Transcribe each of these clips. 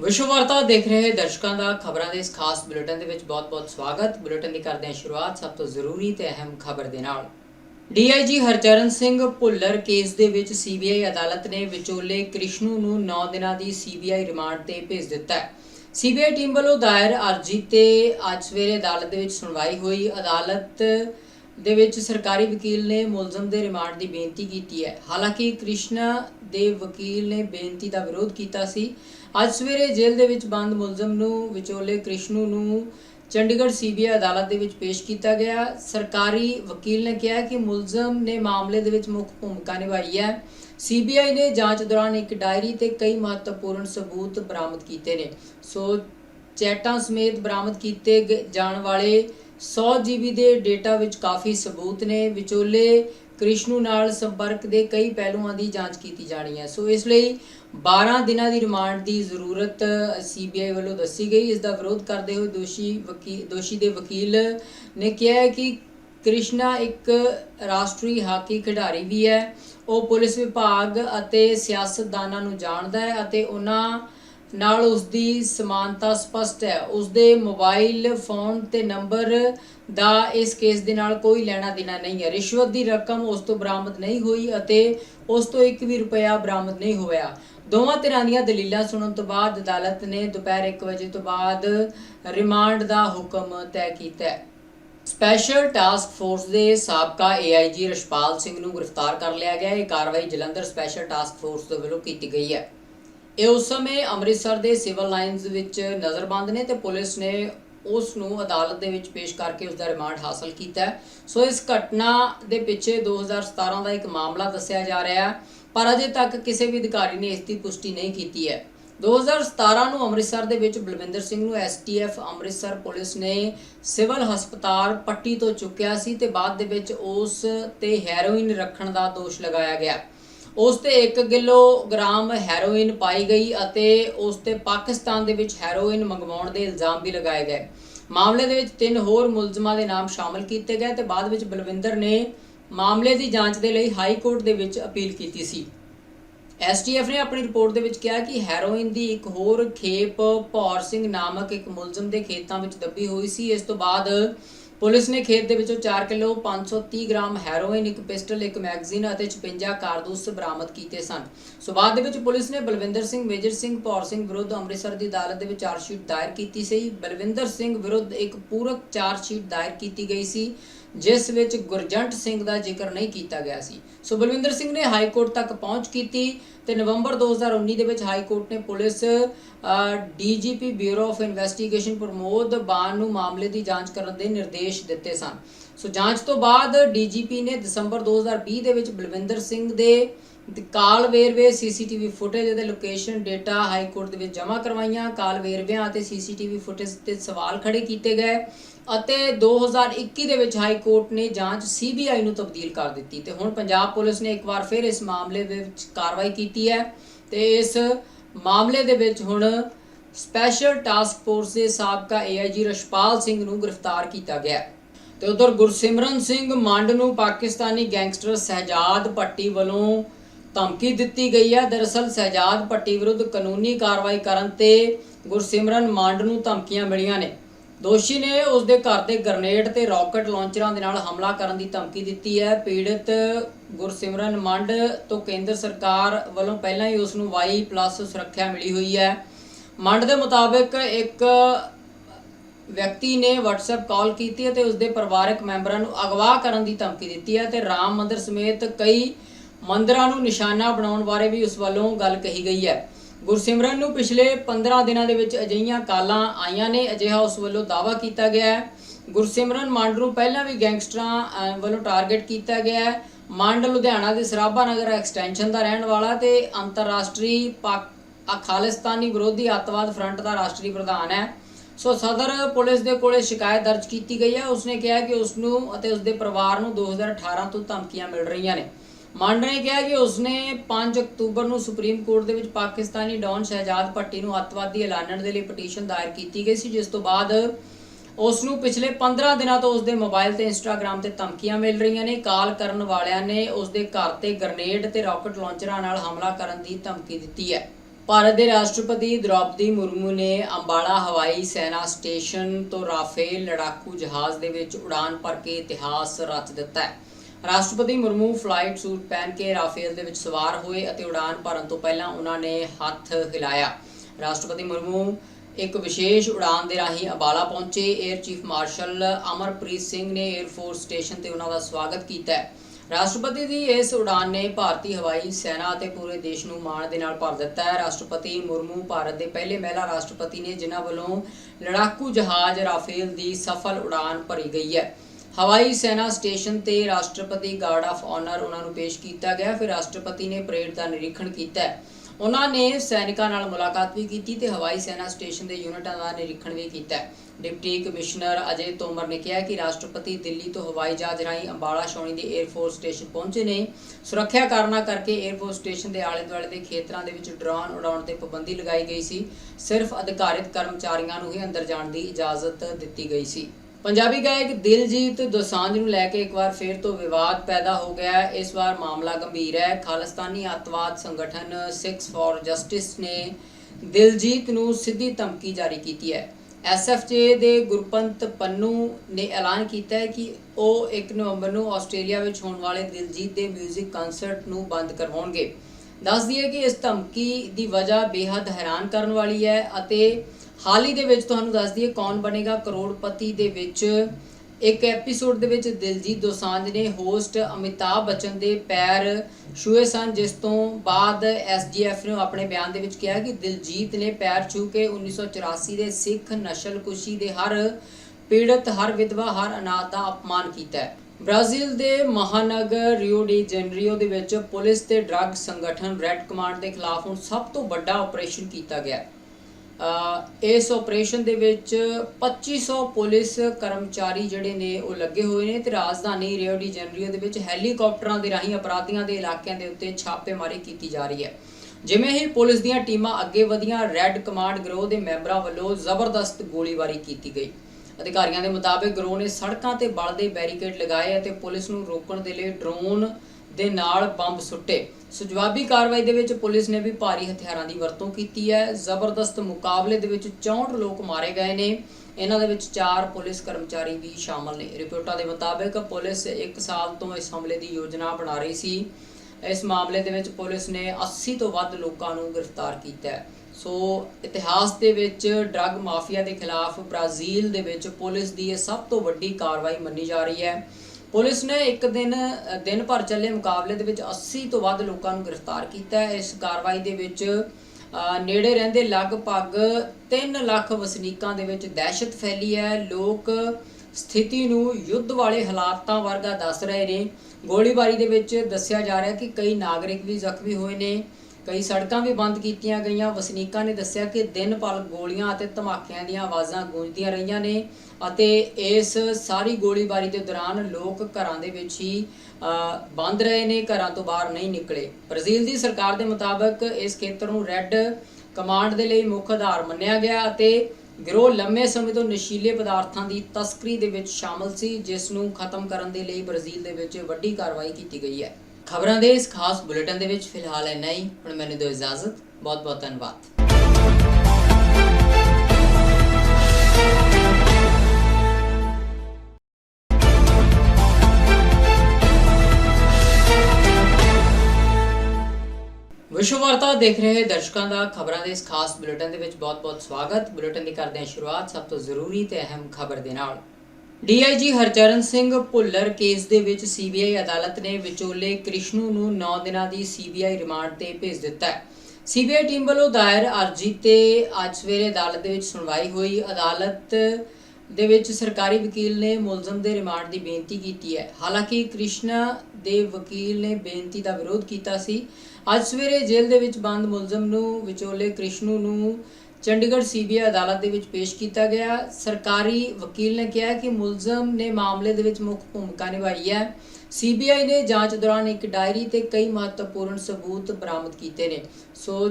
ਵਿਸ਼ਵ ਵਾਰਤਾ ਦੇਖ ਰਹੇ ਦਰਸ਼ਕਾਂ ਦਾ ਖਬਰਾਂ ਦੇ ਇਸ ਖਾਸ ਬੁਲੇਟਿਨ ਦੇ ਵਿੱਚ ਬਹੁਤ-ਬਹੁਤ ਸਵਾਗਤ। ਬੁਲੇਟਿਨ ਦੀ ਕਰਦੇ ਹਾਂ ਸ਼ੁਰੂਆਤ ਸਭ ਤੋਂ ਜ਼ਰੂਰੀ ਤੇ ਅਹਿਮ ਖਬਰ ਦੇ ਨਾਲ। ਡੀਆਈਜੀ ਹਰਚਰਨ ਸਿੰਘ ਭੁੱਲਰ ਕੇਸ ਦੇ ਵਿੱਚ ਸੀਬੀਆਈ ਅਦਾਲਤ ਨੇ ਵਿਚੋਲੇ ਕ੍ਰਿਸ਼ਨੂ ਨੂੰ 9 ਦਿਨਾਂ ਦੀ ਸੀਬੀਆਈ ਰਿਮਾਂਡ ਤੇ ਭੇਜ ਦਿੱਤਾ ਹੈ। ਸੀਬੀਆਈ ਟੀਮ ਵੱਲੋਂ ਦਾਇਰ ਅਰਜ਼ੀ ਤੇ ਅੱਜ ਸਵੇਰੇ ਅਦਾਲਤ ਦੇ ਵਿੱਚ ਸੁਣਵਾਈ ਹੋਈ। ਅਦਾਲਤ ਦੇ ਵਿੱਚ ਸਰਕਾਰੀ ਵਕੀਲ ਨੇ ਮੁਲਜ਼ਮ ਦੇ ਰਿਮਾਂਡ ਦੀ ਬੇਨਤੀ ਕੀਤੀ ਹੈ। ਹਾਲਾਂਕਿ ਕ੍ਰਿਸ਼ਨਾ ਦੇ ਵਕੀਲ ਨੇ ਬੇਨਤੀ ਦਾ ਵਿਰੋਧ ਕੀਤਾ ਸੀ ਅੱਜ ਸਵੇਰੇ ਜੇਲ੍ਹ ਦੇ ਵਿੱਚ ਬੰਦ ਮੁਲਜ਼ਮ ਨੂੰ, ਵਿਚੋਲੇ ਕ੍ਰਿਸ਼ਨੂ ਨੂੰ ਚੰਡੀਗੜ੍ਹ ਸੀਬੀਆਈ ਅਦਾਲਤ ਦੇ ਵਿੱਚ ਪੇਸ਼ ਕੀਤਾ ਗਿਆ। ਸਰਕਾਰੀ ਵਕੀਲ ਨੇ ਕਿਹਾ ਕਿ ਮੁਲਜ਼ਮ ਨੇ ਮਾਮਲੇ ਦੇ ਵਿੱਚ ਮੁੱਖ ਭੂਮਿਕਾ ਨਿਭਾਈ ਹੈ। ਸੀਬੀਆਈ ਨੇ ਜਾਂਚ ਦੌਰਾਨ ਇੱਕ ਡਾਇਰੀ ਤੇ ਕਈ ਮਹੱਤਵਪੂਰਨ ਸਬੂਤ ਬਰਾਮਦ ਕੀਤੇ ਨੇ। ਸੋ ਚੈਟਾਂ ਸਮੇਤ ਬਰਾਮਦ ਕੀਤੇ ਗ- ਜਾਣ ਵਾਲੇ 100 ਜੀਬੀ ਦੇ ਡੇਟਾ ਵਿੱਚ ਕਾਫੀ ਸਬੂਤ ਨੇ। ਵਿਚੋਲੇ ਕ੍ਰਿਸ਼ਨੂ ਨਾਲ ਸੰਪਰਕ ਦੇ ਕਈ ਪਹਿਲੂਆਂ ਦੀ ਜਾਂਚ ਕੀਤੀ ਜਾਣੀ ਹੈ। ਸੋ ਇਸ ਲਈ 12 ਦਿਨਾਂ ਦੀ ਰਿਮਾਂਡ ਦੀ ਜ਼ਰੂਰਤ ਸੀਬੀਆਈ ਵੱਲੋਂ ਦੱਸੀ ਗਈ। ਇਸ ਦਾ ਵਿਰੋਧ ਕਰਦੇ ਹੋਏ ਦੋਸ਼ੀ ਵਕੀਲ ਦੋਸ਼ੀ ਦੇ ਵਕੀਲ ਨੇ ਕਿਹਾ ਹੈ ਕਿ ਕ੍ਰਿਸ਼ਨਾ ਇੱਕ ਰਾਸ਼ਟਰੀ ਹਾਕੀ ਖਿਡਾਰੀ ਵੀ ਹੈ। ਉਹ ਪੁਲਿਸ ਵਿਭਾਗ ਅਤੇ ਸਿਆਸਤਦਾਨਾਂ ਨੂੰ ਜਾਣਦਾ ਹੈ ਅਤੇ ਉਹਨਾਂ ਨਾਲ ਉਸ ਦੀ ਸਮਾਨਤਾ ਸਪਸ਼ਟ ਹੈ। ਉਸ ਦੇ ਮੋਬਾਈਲ ਫੋਨ ਤੇ ਨੰਬਰ ਦਾ ਇਸ ਕੇਸ ਦੇ ਨਾਲ ਕੋਈ ਲੈਣਾ ਦੇਣਾ ਨਹੀਂ ਹੈ। ਰਿਸ਼ਵਤ ਦੀ ਰਕਮ ਉਸ ਤੋਂ ਬਰਾਮਦ ਨਹੀਂ ਹੋਈ ਅਤੇ ਉਸ ਤੋਂ 1 ਵੀ ਰੁਪਇਆ ਬਰਾਮਦ ਨਹੀਂ ਹੋਇਆ। ਦੋਵਾਂ ਧਿਰਾਂ ਦੀਆਂ ਦਲੀਲਾਂ ਸੁਣਨ ਤੋਂ ਬਾਅਦ ਅਦਾਲਤ ਨੇ ਦੁਪਹਿਰ 1 ਵਜੇ ਤੋਂ ਬਾਅਦ ਰਿਮਾਂਡ ਦਾ ਹੁਕਮ ਤੈਅ ਕੀਤਾ ਹੈ। ਸਪੈਸ਼ਲ ਟਾਸਕ ਫੋਰਸ ਦੇ ਸਾਬਕਾ ਏਆਈਜੀ ਰਸ਼ਪਾਲ ਸਿੰਘ ਨੂੰ ਗ੍ਰਿਫਤਾਰ ਕਰ ਲਿਆ ਗਿਆ ਹੈ। ਇਹ ਕਾਰਵਾਈ ਜਲੰਧਰ ਸਪੈਸ਼ਲ ਟਾਸਕ ਫੋਰਸ ਦੇ ਵੱਲੋਂ ਕੀਤੀ ਗਈ ਹੈ। ਇਹ ਉਸ ਸਮੇਂ ਅੰਮ੍ਰਿਤਸਰ ਦੇ ਸਿਵਲ ਲਾਈਨਸ ਵਿੱਚ ਨਜ਼ਰਬੰਦ ਨੇ ਤੇ ਪੁਲਿਸ ਨੇ ਉਸ ਨੂੰ ਅਦਾਲਤ ਦੇ ਵਿੱਚ ਪੇਸ਼ ਕਰਕੇ ਉਸ ਦਾ ਰਿਮਾਂਡ ਹਾਸਲ ਕੀਤਾ ਸੋ ਇਸ ਘਟਨਾ ਦੇ ਪਿੱਛੇ 2017 ਦਾ ਇੱਕ ਮਾਮਲਾ ਦੱਸਿਆ ਜਾ ਰਿਹਾ ਹੈ, ਪਰ ਅਜੇ ਤੱਕ ਕਿਸੇ ਵੀ ਅਧਿਕਾਰੀ ਨੇ ਇਸ ਦੀ ਪੁਸ਼ਟੀ ਨਹੀਂ ਕੀਤੀ ਹੈ। 2017 ਨੂੰ ਅੰਮ੍ਰਿਤਸਰ ਦੇ ਵਿੱਚ ਬਲਵਿੰਦਰ ਸਿੰਘ ਨੂੰ ਐਸਟੀਐਫ ਅੰਮ੍ਰਿਤਸਰ ਪੁਲਿਸ ਨੇ ਸਿਵਲ ਹਸਪਤਾਲ ਪੱਟੀ ਤੋਂ ਚੁੱਕਿਆ ਸੀ ਤੇ ਬਾਅਦ ਦੇ ਵਿੱਚ ਉਸ ਤੇ ਹੈਰੋਇਨ ਰੱਖਣ ਦਾ ਦੋਸ਼ ਲਗਾਇਆ ਗਿਆ। ਉਸ ਤੇ 1 ਕਿਲੋਗ੍ਰਾਮ ਹੈਰੋਇਨ ਪਾਈ ਗਈ ਅਤੇ ਉਸ ਤੇ ਪਾਕਿਸਤਾਨ ਦੇ ਵਿੱਚ ਹੈਰੋਇਨ ਮੰਗਵਾਉਣ ਦੇ ਇਲਜ਼ਾਮ ਵੀ ਲਗਾਏ ਗਏ। ਮਾਮਲੇ ਦੇ ਵਿੱਚ ਤਿੰਨ ਹੋਰ ਮੁਲਜ਼ਮਾਂ ਦੇ ਨਾਮ ਸ਼ਾਮਲ ਕੀਤੇ ਗਏ ਤੇ ਬਾਅਦ ਵਿੱਚ ਬਲਵਿੰਦਰ ਨੇ ਮਾਮਲੇ ਦੀ ਜਾਂਚ ਦੇ ਲਈ ਹਾਈ ਕੋਰਟ ਦੇ ਵਿੱਚ ਅਪੀਲ ਕੀਤੀ ਸੀ। ਐਸਟੀਐਫ ਨੇ ਆਪਣੀ ਰਿਪੋਰਟ ਦੇ ਵਿੱਚ ਕਿਹਾ ਕਿ ਹੈਰੋਇਨ ਦੀ ਇੱਕ ਹੋਰ ਖੇਪ ਭੌਰ ਸਿੰਘ ਨਾਮਕ ਇੱਕ ਮੁਲਜ਼ਮ ਦੇ ਖੇਤਾਂ ਵਿੱਚ ਦੱਬੀ ਹੋਈ ਸੀ। ਇਸ ਤੋਂ ਬਾਅਦ ਪੁਲਿਸ ਨੇ ਖੇਤ ਦੇ ਵਿੱਚੋਂ 4 ਕਿਲੋ 530 ਗ੍ਰਾਮ ਹੈਰੋਇਨ, ਇੱਕ ਪਿਸਟਲ, ਇੱਕ ਮੈਗਜ਼ੀਨ ਅਤੇ 56 ਕਾਰਤੂਸ ਬਰਾਮਦ ਕੀਤੇ ਸਨ। ਸੋ ਬਾਅਦ ਦੇ ਵਿੱਚ ਪੁਲਿਸ ਨੇ ਬਲਵਿੰਦਰ ਸਿੰਘ, ਮੇਜਰ ਸਿੰਘ, ਭੌਰ ਸਿੰਘ ਵਿਰੁੱਧ ਅੰਮ੍ਰਿਤਸਰ ਦੀ ਅਦਾਲਤ ਦੇ ਵਿੱਚ ਚਾਰਜਸ਼ੀਟ ਦਾਇਰ ਕੀਤੀ ਸੀ। ਬਲਵਿੰਦਰ ਸਿੰਘ ਵਿਰੁੱਧ ਇੱਕ ਪੂਰਕ ਚਾਰਜਸ਼ੀਟ ਦਾਇਰ ਕੀਤੀ ਗਈ ਸੀ। ਜਿਸ ਵਿੱਚ ਗੁਰਜੰਟ ਸਿੰਘ ਦਾ ਜ਼ਿਕਰ ਨਹੀਂ ਕੀਤਾ ਗਿਆ ਸੀ। ਸੋ ਬਲਵਿੰਦਰ ਸਿੰਘ ਨੇ ਹਾਈ ਕੋਰਟ ਤੱਕ ਪਹੁੰਚ ਕੀਤੀ ਤੇ ਨਵੰਬਰ 2019 ਦੇ ਵਿੱਚ ਹਾਈ ਕੋਰਟ ਨੇ police DGP bureau of investigation Pramod Ban ਨੂੰ ਮਾਮਲੇ ਦੀ ਜਾਂਚ ਕਰਨ ਦੇ ਨਿਰਦੇਸ਼ ਦਿੱਤੇ ਸਨ। ਸੋ ਜਾਂਚ ਤੋਂ ਬਾਅਦ ਡੀਜੀਪੀ ਨੇ ਦਸੰਬਰ 2020 ਦੇ ਵਿੱਚ ਬਲਵਿੰਦਰ ਸਿੰਘ ਦੇ ਤੇ ਕਾਲ ਵੇਰਵੇ, ਸੀਸੀਟੀਵੀ ਫੁਟੇਜ ਅਤੇ ਲੋਕੇਸ਼ਨ, ਡਾਟਾ ਹਾਈ ਕੋਰਟ ਦੇ ਵਿੱਚ ਜਮ੍ਹਾਂ ਕਰਵਾਈਆਂ ਕਾਲ ਵੇਰਵਿਆਂ ਅਤੇ ਸੀਸੀਟੀਵੀ ਫੁਟੇਜ ਤੇ ਸਵਾਲ ਖੜੇ ਕੀਤੇ ਗਏ ਅਤੇ 2021 ਦੇ ਵਿੱਚ ਹਾਈ ਕੋਰਟ ਨੇ ਜਾਂਚ ਸੀਬੀਆਈ ਨੂੰ ਤਬਦੀਲ ਕਰ ਦਿੱਤੀ ਤੇ ਹੁਣ ਪੰਜਾਬ ਪੁਲਿਸ ਨੇ ਇੱਕ ਵਾਰ ਫਿਰ ਇਸ ਮਾਮਲੇ ਦੇ ਵਿੱਚ ਕਾਰਵਾਈ ਕੀਤੀ ਹੈ ਤੇ ਇਸ ਮਾਮਲੇ ਦੇ ਵਿੱਚ ਹੁਣ ਸਪੈਸ਼ਲ ਟਾਸਕ ਫੋਰਸ ਦੇ ਸਾਬਕਾ ਏਆਈਜੀ ਰਸ਼ਪਾਲ ਸਿੰਘ ਨੂੰ ਗ੍ਰਿਫਤਾਰ ਕੀਤਾ ਗਿਆ ਹੈ। ਤੇ ਉਧਰ ਗੁਰਸਿਮਰਨ ਸਿੰਘ ਮੰਡ ਨੂੰ ਪਾਕਿਸਤਾਨੀ ਗੈਂਗਸਟਰ ਸਹਿਜਾਦ ਭੱਟੀ ਵੱਲੋਂ ਧਮਕੀ ਦਿੱਤੀ ਗਈ ਹੈ। ਦਰਅਸਲ ਸਹਿਜਾਦ ਭੱਟੀ ਵਿਰੁੱਧ ਕਾਨੂੰਨੀ ਕਾਰਵਾਈ ਕਰਨ ਤੇ ਗੁਰਸਿਮਰਨ ਮੰਡ ਨੂੰ ਧਮਕੀਆਂ ਮਿਲੀਆਂ ਨੇ। ਦੋਸ਼ੀ ਨੇ ਉਸ ਦੇ ਘਰ ਤੇ ਗ੍ਰਨੇਡ ਤੇ ਰਾਕਟ ਲਾਂਚਰਾਂ ਦੇ ਨਾਲ ਹਮਲਾ ਕਰਨ ਦੀ ਧਮਕੀ ਦਿੱਤੀ ਹੈ। ਪੀੜਤ ਗੁਰਸਿਮਰਨ ਮੰਡ ਤੋਂ ਕੇਂਦਰ ਸਰਕਾਰ ਵੱਲੋਂ ਪਹਿਲਾਂ ਹੀ ਉਸ ਨੂੰ ਵਾਈ ਪਲੱਸ ਸੁਰੱਖਿਆ ਮਿਲੀ ਹੋਈ ਹੈ। ਮੰਡ ਦੇ ਮੁਤਾਬਕ ਇੱਕ ਵਿਅਕਤੀ ਨੇ WhatsApp ਕਾਲ ਕੀਤੀ ਅਤੇ ਤੇ ਉਸ ਦੇ ਪਰਿਵਾਰਕ ਮੈਂਬਰਾਂ ਨੂੰ ਅਗਵਾ ਕਰਨ ਦੀ ਧਮਕੀ ਦਿੱਤੀ ਹੈ ਤੇ ਰਾਮ ਮੰਦਰ ਸਮੇਤ ਕਈ ਮੰਦਰਾਂ ਨੂੰ ਨਿਸ਼ਾਨਾ ਬਣਾਉਣ ਬਾਰੇ ਵੀ ਉਸ ਵੱਲੋਂ ਗੱਲ ਕਹੀ ਗਈ ਹੈ। ਗੁਰਸਿਮਰਨ ਨੂੰ ਪਿਛਲੇ 15 ਦਿਨਾਂ ਦੇ ਵਿੱਚ ਅਜਿਹੀਆਂ ਕਾਲਾਂ ਆਈਆਂ ਨੇ, ਅਜਿਹਾ ਉਸ ਵੱਲੋਂ ਦਾਅਵਾ ਕੀਤਾ ਗਿਆ ਹੈ। ਗੁਰਸਿਮਰਨ ਮੰਡ ਨੂੰ ਪਹਿਲਾਂ ਵੀ ਗੈਂਗਸਟਰਾਂ ਵੱਲੋਂ ਟਾਰਗੇਟ ਕੀਤਾ ਗਿਆ ਹੈ। ਮੰਡ ਲੁਧਿਆਣਾ ਦੇ ਸਰਾਭਾ ਨਗਰ ਐਕਸਟੈਂਸ਼ਨ ਦਾ ਰਹਿਣ ਵਾਲਾ ਤੇ ਅੰਤਰਰਾਸ਼ਟਰੀ ਪਾਕ ਖਾਲਿਸਤਾਨੀ ਵਿਰੋਧੀ ਅੱਤਵਾਦ ਫਰੰਟ ਦਾ ਰਾਸ਼ਟਰੀ ਪ੍ਰਧਾਨ ਹੈ। ਸੋ ਸਦਰ ਪੁਲਿਸ ਦੇ ਕੋਲੇ ਸ਼ਿਕਾਇਤ ਦਰਜ ਕੀਤੀ ਗਈ ਹੈ। ਉਸਨੇ ਕਿਹਾ ਕਿ ਉਸ ਨੂੰ ਅਤੇ ਉਸ ਦੇ ਪਰਿਵਾਰ ਨੂੰ 2018 ਤੋਂ ਧਮਕੀਆਂ ਮਿਲ ਰਹੀਆਂ ਨੇ। ਮੰਡ ਨੇ ਕਿਹਾ ਕਿ ਉਸਨੇ 5 ਅਕਤੂਬਰ ਨੂੰ ਸੁਪਰੀਮ ਕੋਰਟ ਦੇ ਵਿੱਚ ਪਾਕਿਸਤਾਨੀ ਡੌਨ ਸ਼ਹਿਜਾਦ ਭੱਟੀ ਨੂੰ ਅੱਤਵਾਦੀ ਐਲਾਨਣ ਦੇ ਲਈ ਪਟੀਸ਼ਨ ਦਾਇਰ ਕੀਤੀ ਗਈ ਸੀ, ਜਿਸ ਤੋਂ ਬਾਅਦ ਉਸ ਨੂੰ ਪਿਛਲੇ 15 ਦਿਨਾਂ ਤੋਂ ਉਸ ਦੇ ਮੋਬਾਈਲ ਤੇ ਇੰਸਟਾਗ੍ਰam ਤੇ ਧਮਕੀਆਂ ਮਿਲ ਰਹੀਆਂ ਨੇ। ਕਾਲ ਕਰਨ ਵਾਲਿਆਂ ਨੇ ਉਸ ਦੇ ਘਰ ਤੇ ਗ੍ਰਨੇਡ ਤੇ ਰਾਕਟ ਲਾਂਚਰਾਂ ਨਾਲ ਹਮਲਾ ਕਰਨ ਦੀ ਧਮਕੀ ਦਿੱਤੀ ਹੈ। ਭਾਰਤ ਦੇ ਰਾਸ਼ਟਰਪਤੀ ਦ੍ਰੌਪਦੀ ਮੁਰਮੂ ਨੇ ਅੰਬਾਲਾ ਹਵਾਈ ਸੈਨਾ ਸਟੇਸ਼ਨ ਤੋਂ ਰਾਫੇਲ ਲੜਾਕੂ ਜਹਾਜ਼ ਦੇ ਵਿੱਚ ਉਡਾਨ ਭਰ ਕੇ ਇਤਿਹਾਸ ਰਚ ਦਿੱਤਾ ਹੈ। ਰਾਸ਼ਟਰਪਤੀ ਮੁਰਮੂ ਫਲਾਈਟ ਸੂਟ ਪਹਿਨ ਕੇ ਰਾਫੇਲ ਦੇ ਵਿੱਚ ਸਵਾਰ ਹੋਏ ਅਤੇ ਉਡਾਨ ਭਰਨ ਤੋਂ ਪਹਿਲਾਂ ਉਹਨਾਂ ਨੇ ਹੱਥ ਹਿਲਾਇਆ। ਰਾਸ਼ਟਰਪਤੀ ਮੁਰਮੂ ਇੱਕ ਵਿਸ਼ੇਸ਼ ਉਡਾਨ ਦੇ ਰਾਹੀਂ ਅਬਾਲਾ ਪਹੁੰਚੇ। Air chief marshal Amarpreet Singh ਨੇ 에ਅਰ ਫੋਰਸ ਸਟੇਸ਼ਨ ਤੇ ਉਹਨਾਂ ਦਾ ਸਵਾਗਤ ਕੀਤਾ ਹੈ। ਰਾਸ਼ਟਰਪਤੀ ਦੀ ਇਸ ਉਡਾਨ ਨੇ ਭਾਰਤੀ ਹਵਾਈ ਸੈਨਾ ਅਤੇ ਪੂਰੇ ਦੇਸ਼ ਨੂੰ ਮਾਣ ਦੇ ਨਾਲ ਭਰ ਦਿੱਤਾ ਹੈ। ਰਾਸ਼ਟਰਪਤੀ ਮੁਰਮੂ ਭਾਰਤ ਦੇ ਪਹਿਲੇ ਮਹਿਲਾ ਰਾਸ਼ਟਰਪਤੀ ਨੇ ਜਿਨ੍ਹਾਂ ਵੱਲੋਂ ਲੜਾਕੂ ਜਹਾਜ਼ ਰਾਫੇਲ ਦੀ ਸਫਲ ਉਡਾਨ ਭਰੀ ਗਈ ਹੈ। ਹਵਾਈ ਸੈਨਾ ਸਟੇਸ਼ਨ ਤੇ ਰਾਸ਼ਟਰਪਤੀ ਗਾਰਡ ਆਫ ਆਨਰ ਉਹਨਾਂ ਨੂੰ ਪੇਸ਼ ਕੀਤਾ ਗਿਆ। ਫਿਰ ਰਾਸ਼ਟਰਪਤੀ ਨੇ ਪਰੇਡ ਦਾ ਨਿਰੀਖਣ ਕੀਤਾ। ਉਹਨਾਂ ਨੇ ਸੈਨਿਕਾਂ ਨਾਲ ਮੁਲਾਕਾਤ ਵੀ ਕੀਤੀ ਤੇ ਹਵਾਈ ਸੈਨਾ ਸਟੇਸ਼ਨ ਦੇ ਯੂਨਿਟਾਂ ਦਾ ਨਿਰੀਖਣ ਵੀ ਕੀਤਾ। ਡਿਪਟੀ ਕਮਿਸ਼ਨਰ ਅਜੇ ਤੋਮਰ ਨੇ ਕਿਹਾ ਕਿ ਰਾਸ਼ਟਰਪਤੀ ਦਿੱਲੀ ਤੋਂ ਹਵਾਈ ਜਹਾਜ਼ ਰਾਹੀਂ ਅੰਬਾਲਾ ਛਾਉਣੀ ਦੇ 에ਅਰਫੋਰਸ ਸਟੇਸ਼ਨ ਪਹੁੰਚੇ ਨੇ। ਸੁਰੱਖਿਆ ਕਾਰਨਾਂ ਕਰਕੇ 에ਅਰਫੋਰਸ ਸਟੇਸ਼ਨ ਦੇ ਆਲੇ ਦੁਆਲੇ ਦੇ ਖੇਤਰਾਂ ਦੇ ਵਿੱਚ ਡਰੋਨ ਉਡਾਉਣ ਤੇ ਪਾਬੰਦੀ ਲਗਾਈ ਗਈ ਸੀ। ਸਿਰਫ ਅਧਿਕਾਰਿਤ ਕਰਮਚਾਰੀਆਂ ਨੂੰ ਹੀ ਅੰਦਰ ਜਾਣ ਦੀ ਇਜਾਜ਼ਤ ਦਿੱਤੀ ਗਈ ਸੀ। ਪੰਜਾਬੀ ਗਾਇਕ ਦਿਲਜੀਤ ਦੋਸਾਂਝ ਨੂੰ ਲੈ ਕੇ ਇੱਕ ਵਾਰ ਫੇਰ ਤੋਂ ਵਿਵਾਦ ਪੈਦਾ ਹੋ ਗਿਆ ਇਸ ਵਾਰ ਮਾਮਲਾ ਗੰਭੀਰ ਹੈ। ਖਾਲਿਸਤਾਨੀ ਅੱਤਵਾਦ ਸੰਗਠਨ ਸਿਕਸ ਫਾਰ ਜਸਟਿਸ ਨੇ ਦਿਲਜੀਤ ਨੂੰ ਸਿੱਧੀ ਧਮਕੀ ਜਾਰੀ ਕੀਤੀ ਹੈ। ਐਸਐਫਜੇ ਦੇ ਗੁਰਪੰਤ ਪੰਨੂ ਨੇ ਐਲਾਨ ਕੀਤਾ ਹੈ ਕਿ ਉਹ 1 ਨਵੰਬਰ ਨੂੰ ਆਸਟ੍ਰੇਲੀਆ ਵਿੱਚ ਹੋਣ ਵਾਲੇ ਦਿਲਜੀਤ ਦੇ 뮤직 ਕਨਸਰਟ ਨੂੰ ਬੰਦ ਕਰਵਾਉਣਗੇ। ਦੱਸ ਦਈਏ ਕਿ ਇਸ ਧਮਕੀ ਦੀ ਵਜ੍ਹਾ ਬੇहद ਹੈਰਾਨ ਕਰਨ ਵਾਲੀ ਹੈ ਅਤੇ ਹਾਲ ਹੀ ਦੇ ਵਿੱਚ ਤੁਹਾਨੂੰ ਦੱਸ ਦਈਏ ਕੌਣ ਬਣੇਗਾ ਕਰੋੜਪਤੀ ਦੇ ਵਿੱਚ ਇੱਕ ਐਪੀਸੋਡ ਦੇ ਵਿੱਚ ਦਿਲਜੀਤ ਦੋਸਾਂਝ ਨੇ ਹੋਸਟ ਅਮਿਤਾਭ ਬੱਚਨ ਦੇ ਪੈਰ ਛੂਏ ਸਨ, ਜਿਸ ਤੋਂ ਬਾਅਦ ਐਸਜੀਐਫ ਨੇ ਆਪਣੇ ਬਿਆਨ ਦੇ ਵਿੱਚ ਕਿਹਾ ਕਿ ਦਿਲਜੀਤ ਨੇ ਪੈਰ ਛੂ ਕੇ 1984 ਦੇ ਸਿੱਖ ਨਸਲਕੁਸ਼ੀ ਦੇ ਹਰ ਪੀੜਤ, ਹਰ ਵਿਧਵਾ, ਹਰ ਅਨਾਥ ਦਾ ਅਪਮਾਨ ਕੀਤਾ ਹੈ ਬ੍ਰਾਜ਼ੀਲ ਦੇ ਮਹਾਨਗਰ ਰਿਓ ਡੀ ਜਨਰੀਓ ਦੇ ਵਿੱਚ ਪੁਲਿਸ ਤੇ ਡਰੱਗ ਸੰਗਠਨ ਰੈੱਡ ਕਮਾਂਡ ਦੇ ਖਿਲਾਫ ਹੁਣ ਸਭ ਤੋਂ ਵੱਡਾ ਆਪਰੇਸ਼ਨ ਕੀਤਾ ਗਿਆ ਹੈ। ਇਸ ਆਪਰੇਸ਼ਨ ਦੇ ਵਿੱਚ 2500 ਪੁਲਿਸ ਕਰਮਚਾਰੀ ਜਿਹੜੇ ਨੇ ਉਹ ਲੱਗੇ ਹੋਏ ਨੇ ਤੇ ਰਾਜਧਾਨੀ ਰਿਓ ਡੀ ਜਨਰੀਓ ਦੇ ਵਿੱਚ ਹੈਲੀਕਾਪਟਰਾਂ ਦੇ ਰਾਹੀਂ ਅਪਰਾਧੀਆਂ ਦੇ ਇਲਾਕਿਆਂ ਦੇ ਉੱਤੇ ਛਾਪੇਮਾਰੀ ਕੀਤੀ ਜਾ ਰਹੀ ਹੈ। ਜਿਵੇਂ ਹੀ ਪੁਲਿਸ ਦੀਆਂ ਟੀਮਾਂ ਅੱਗੇ ਵਧੀਆਂ ਰੈੱਡ ਕਮਾਂਡ ਗਰੋਹ ਦੇ ਮੈਂਬਰਾਂ ਵੱਲੋਂ ਜ਼ਬਰਦਸਤ ਗੋਲੀਬਾਰੀ ਕੀਤੀ ਗਈ। ਅਧਿਕਾਰੀਆਂ ਦੇ ਮੁਤਾਬਕ ਗਰੋਹ ਨੇ ਸੜਕਾਂ ਤੇ ਬਲਦੇ ਬੈਰੀਕੇਡ ਲਗਾਏ ਅਤੇ ਪੁਲਿਸ ਨੂੰ ਰੋਕਣ ਦੇ ਲਈ ਡਰੋਨ ਦੇ ਨਾਲ ਬੰਬ ਸੁੱਟੇ। ਸੋ ਜਵਾਬੀ ਕਾਰਵਾਈ ਦੇ ਵਿੱਚ ਪੁਲਿਸ ਨੇ ਵੀ ਭਾਰੀ ਹਥਿਆਰਾਂ ਦੀ ਵਰਤੋਂ ਕੀਤੀ ਹੈ। ਜ਼ਬਰਦਸਤ ਮੁਕਾਬਲੇ ਦੇ ਵਿੱਚ 64 ਲੋਕ ਮਾਰੇ ਗਏ ਨੇ। ਇਹਨਾਂ ਦੇ ਵਿੱਚ 4 ਪੁਲਿਸ ਕਰਮਚਾਰੀ ਵੀ ਸ਼ਾਮਲ ਨੇ। ਰਿਪੋਰਟਾਂ ਦੇ ਮੁਤਾਬਕ ਪੁਲਿਸ 1 ਸਾਲ ਤੋਂ ਇਸ ਹਮਲੇ ਦੀ ਯੋਜਨਾ ਬਣਾ ਰਹੀ ਸੀ। ਇਸ ਮਾਮਲੇ ਦੇ ਵਿੱਚ ਪੁਲਿਸ ਨੇ 80 ਤੋਂ ਵੱਧ ਲੋਕਾਂ ਨੂੰ ਗ੍ਰਿਫਤਾਰ ਕੀਤਾ ਹੈ। ਸੋ ਇਤਿਹਾਸ ਦੇ ਵਿੱਚ ਡਰੱਗ ਮਾਫੀਆ ਦੇ ਖਿਲਾਫ ਬ੍ਰਾਜ਼ੀਲ ਦੇ ਵਿੱਚ ਪੁਲਿਸ ਦੀ ਇਹ ਸਭ ਤੋਂ ਵੱਡੀ ਕਾਰਵਾਈ ਮੰਨੀ ਜਾ ਰਹੀ ਹੈ। ਪੁਲਿਸ ਨੇ ਇੱਕ ਦਿਨ ਦਿਨ ਭਰ ਚੱਲੇ ਮੁਕਾਬਲੇ ਦੇ ਵਿੱਚ 80 ਤੋਂ ਵੱਧ ਲੋਕਾਂ ਨੂੰ ਗ੍ਰਿਫਤਾਰ ਕੀਤਾ ਇਸ ਕਾਰਵਾਈ ਦੇ ਵਿੱਚ ਨੇੜੇ ਰਹਿੰਦੇ ਲਗਭਗ 3 ਲੱਖ ਵਸਨੀਕਾਂ ਦੇ ਵਿੱਚ ਦਹਿਸ਼ਤ ਫੈਲੀ ਹੈ। ਲੋਕ ਸਥਿਤੀ ਨੂੰ ਯੁੱਧ ਵਾਲੇ ਹਾਲਾਤਾਂ ਵਰਗਾ ਦੱਸ ਰਹੇ ਨੇ। ਗੋਲੀਬਾਰੀ ਦੇ ਵਿੱਚ ਦੱਸਿਆ ਜਾ ਰਿਹਾ ਕਿ ਕਈ ਨਾਗਰਿਕ ਵੀ ਜ਼ਖਮੀ ਹੋਏ ਨੇ। ਕਈ ਸੜਕਾਂ ਵੀ ਬੰਦ ਕੀਤੀਆਂ ਗਈਆਂ। ਵਸਨੀਕਾਂ ਨੇ ਦੱਸਿਆ ਕਿ ਦਿਨ ਭਰ ਗੋਲੀਆਂ ਅਤੇ ਧਮਾਕਿਆਂ ਦੀਆਂ ਆਵਾਜ਼ਾਂ ਗੂੰਜਦੀਆਂ ਰਹੀਆਂ ਨੇ ਅਤੇ ਇਸ ਸਾਰੀ ਗੋਲੀਬਾਰੀ ਦੇ ਦੌਰਾਨ ਲੋਕ ਘਰਾਂ ਦੇ ਵਿੱਚ ਹੀ ਬੰਦ ਰਹੇ ਨੇ, ਘਰਾਂ ਤੋਂ ਬਾਹਰ ਨਹੀਂ ਨਿਕਲੇ। ਬ੍ਰਾਜ਼ੀਲ ਦੀ ਸਰਕਾਰ ਦੇ ਮੁਤਾਬਕ ਇਸ ਖੇਤਰ ਨੂੰ ਰੈੱਡ ਕਮਾਂਡ ਦੇ ਲਈ ਮੁੱਖ ਆਧਾਰ ਮੰਨਿਆ ਗਿਆ ਅਤੇ ਗਿਰੋਹ ਲੰਮੇ ਸਮੇਂ ਤੋਂ ਨਸ਼ੀਲੇ ਪਦਾਰਥਾਂ ਦੀ ਤਸਕਰੀ ਦੇ ਵਿੱਚ ਸ਼ਾਮਲ ਸੀ, ਜਿਸ ਨੂੰ ਖਤਮ ਕਰਨ ਦੇ ਲਈ ਬ੍ਰਾਜ਼ੀਲ ਦੇ ਵਿੱਚ ਵੱਡੀ ਕਾਰਵਾਈ ਕੀਤੀ ਗਈ ਹੈ। ਖਬਰਾਂ ਦੇ ਇਸ ਖਾਸ ਬੁਲੇਟਿਨ ਦੇ ਵਿੱਚ ਫਿਲਹਾਲ ਇੰਨਾ ਹੀ। ਹੁਣ ਮੈਨੂੰ ਦਿਓ ਇਜਾਜ਼ਤ। ਬਹੁਤ ਬਹੁਤ ਧੰਨਵਾਦ। ਵਿਸ਼ਵ ਵਾਰਤਾ ਦੇਖ ਰਹੇ ਦਰਸ਼ਕਾਂ ਦਾ ਖਬਰਾਂ ਦੇ ਇਸ ਖਾਸ ਬੁਲੇਟਿਨ ਦੇ ਵਿੱਚ ਬਹੁਤ-ਬਹੁਤ ਸਵਾਗਤ। ਬੁਲੇਟਿਨ ਦੀ ਕਰਦੇ ਹਾਂ ਸ਼ੁਰੂਆਤ। ਸਭ ਤੋਂ ਜ਼ਰੂਰੀ ਤੇ ਅਹਿਮ ਖਬਰ ਦੇ ਨਾਲ। ਡੀਆਈਜੀ ਹਰਚਰਨ ਸਿੰਘ ਭੁੱਲਰ ਕੇਸ ਦੇ ਵਿੱਚ ਸੀਬੀਆਈ ਅਦਾਲਤ ਨੇ ਵਿਚੋਲੇ ਕ੍ਰਿਸ਼ਨੂ ਨੂੰ 9 ਦਿਨਾਂ ਦੀ ਸੀਬੀਆਈ ਰਿਮਾਂਡ ਤੇ ਭੇਜ ਦਿੱਤਾ ਹੈ। ਸੀਬੀਆਈ ਟੀਮ ਵੱਲੋਂ ਦਾਇਰ ਅਰਜ਼ੀ ਤੇ ਅੱਜ ਸਵੇਰੇ ਅਦਾਲਤ ਦੇ ਵਿੱਚ ਸੁਣਵਾਈ ਹੋਈ। ਅਦਾਲਤ ਦੇ ਵਿੱਚ ਸਰਕਾਰੀ ਵਕੀਲ ਨੇ ਮੁਲਜ਼ਮ ਦੇ ਰਿਮਾਂਡ ਦੀ ਬੇਨਤੀ ਕੀਤੀ ਹੈ। ਹਾਲਾਂਕਿ ਕ੍ਰਿਸ਼ਨਾ ਦੇ ਵਕੀਲ ਨੇ ਬੇਨਤੀ ਦਾ ਵਿਰੋਧ ਕੀਤਾ ਸੀ। ਅੱਜ ਸਵੇਰੇ ਜੇਲ੍ਹ ਦੇ ਵਿੱਚ ਬੰਦ ਮੁਲਜ਼ਮ ਨੂੰ, ਵਿਚੋਲੇ ਕ੍ਰਿਸ਼ਨੂ ਨੂੰ ਚੰਡੀਗੜ੍ਹ ਸੀਬੀਆਈ ਅਦਾਲਤ ਦੇ ਵਿੱਚ ਪੇਸ਼ ਕੀਤਾ ਗਿਆ। ਸਰਕਾਰੀ ਵਕੀਲ ਨੇ ਕਿਹਾ ਕਿ ਮੁਲਜ਼ਮ ਨੇ ਮਾਮਲੇ ਦੇ ਵਿੱਚ ਮੁੱਖ ਭੂਮਿਕਾ ਨਿਭਾਈ ਹੈ। ਸੀਬੀਆਈ ਨੇ ਜਾਂਚ ਦੌਰਾਨ ਇੱਕ ਡਾਇਰੀ ਤੇ ਕਈ ਮਹੱਤਵਪੂਰਨ ਸਬੂਤ ਬਰਾਮਦ ਕੀਤੇ ਨੇ। ਸੋ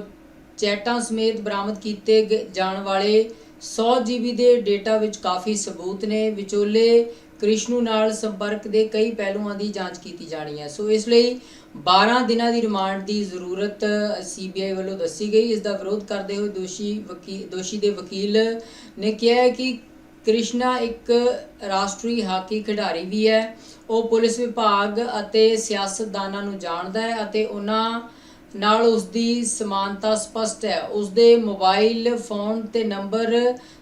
ਚੈਟਾਂ ਸਮੇਤ ਬਰਾਮਦ ਕੀਤੇ ਗ- ਜਾਣ ਵਾਲੇ 100 ਜੀਬੀ ਦੇ ਡੇਟਾ ਵਿੱਚ ਕਾਫੀ ਸਬੂਤ ਨੇ। ਵਿਚੋਲੇ ਕ੍ਰਿਸ਼ਨੂ ਨਾਲ ਸੰਪਰਕ ਦੇ ਕਈ ਪਹਿਲੂਆਂ ਦੀ ਜਾਂਚ ਕੀਤੀ ਜਾਣੀ ਹੈ। ਸੋ ਇਸ ਲਈ 12 ਦਿਨਾਂ ਦੀ ਰਿਮਾਂਡ ਦੀ ਜ਼ਰੂਰਤ ਸੀਬੀਆਈ ਵੱਲੋਂ ਦੱਸੀ ਗਈ। ਇਸ ਦਾ ਵਿਰੋਧ ਕਰਦੇ ਹੋਏ ਦੋਸ਼ੀ ਵਕੀਲ ਦੋਸ਼ੀ ਦੇ ਵਕੀਲ ਨੇ ਕਿਹਾ ਹੈ ਕਿ ਕ੍ਰਿਸ਼ਨਾ ਇੱਕ ਰਾਸ਼ਟਰੀ ਹਾਕੀ ਖਿਡਾਰੀ ਵੀ ਹੈ। ਉਹ ਪੁਲਿਸ ਵਿਭਾਗ ਅਤੇ ਸਿਆਸਤਦਾਨਾਂ ਨੂੰ ਜਾਣਦਾ ਹੈ ਅਤੇ ਉਹਨਾਂ ਨਾਲ ਉਸ ਦੀ ਸਮਾਨਤਾ ਸਪਸ਼ਟ ਹੈ। ਉਸ ਦੇ ਮੋਬਾਈਲ ਫੋਨ ਤੇ ਨੰਬਰ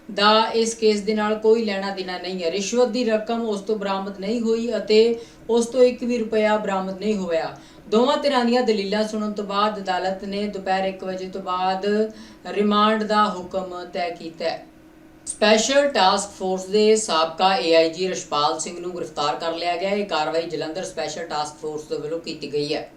ਦਾ ਇਸ ਕੇਸ ਦੇ ਨਾਲ ਕੋਈ ਲੈਣਾ ਦੇਣਾ ਨਹੀਂ ਹੈ। ਰਿਸ਼ਵਤ ਦੀ ਰਕਮ ਉਸ ਤੋਂ ਬਰਾਮਦ ਨਹੀਂ ਹੋਈ ਅਤੇ ਉਸ ਤੋਂ 1 ਵੀ ਰੁਪਇਆ ਬਰਾਮਦ ਨਹੀਂ ਹੋਇਆ। ਦੋਵਾਂ ਧਿਰਾਂ ਦੀਆਂ ਦਲੀਲਾਂ ਸੁਣਨ ਤੋਂ ਬਾਅਦ ਅਦਾਲਤ ਨੇ ਦੁਪਹਿਰ 1 ਵਜੇ ਤੋਂ ਬਾਅਦ ਰਿਮਾਂਡ ਦਾ ਹੁਕਮ ਤੈਅ ਕੀਤਾ ਹੈ। ਸਪੈਸ਼ਲ ਟਾਸਕ ਫੋਰਸ ਦੇ ਸਾਬਕਾ ਏਆਈਜੀ ਰਸ਼ਪਾਲ ਸਿੰਘ ਨੂੰ ਗ੍ਰਿਫਤਾਰ ਕਰ ਲਿਆ ਗਿਆ। ਇਹ ਕਾਰਵਾਈ ਜਲੰਧਰ ਸਪੈਸ਼ਲ ਟਾਸਕ ਫੋਰਸ ਦੇ ਵੱਲੋਂ ਕੀਤੀ ਗਈ ਹੈ।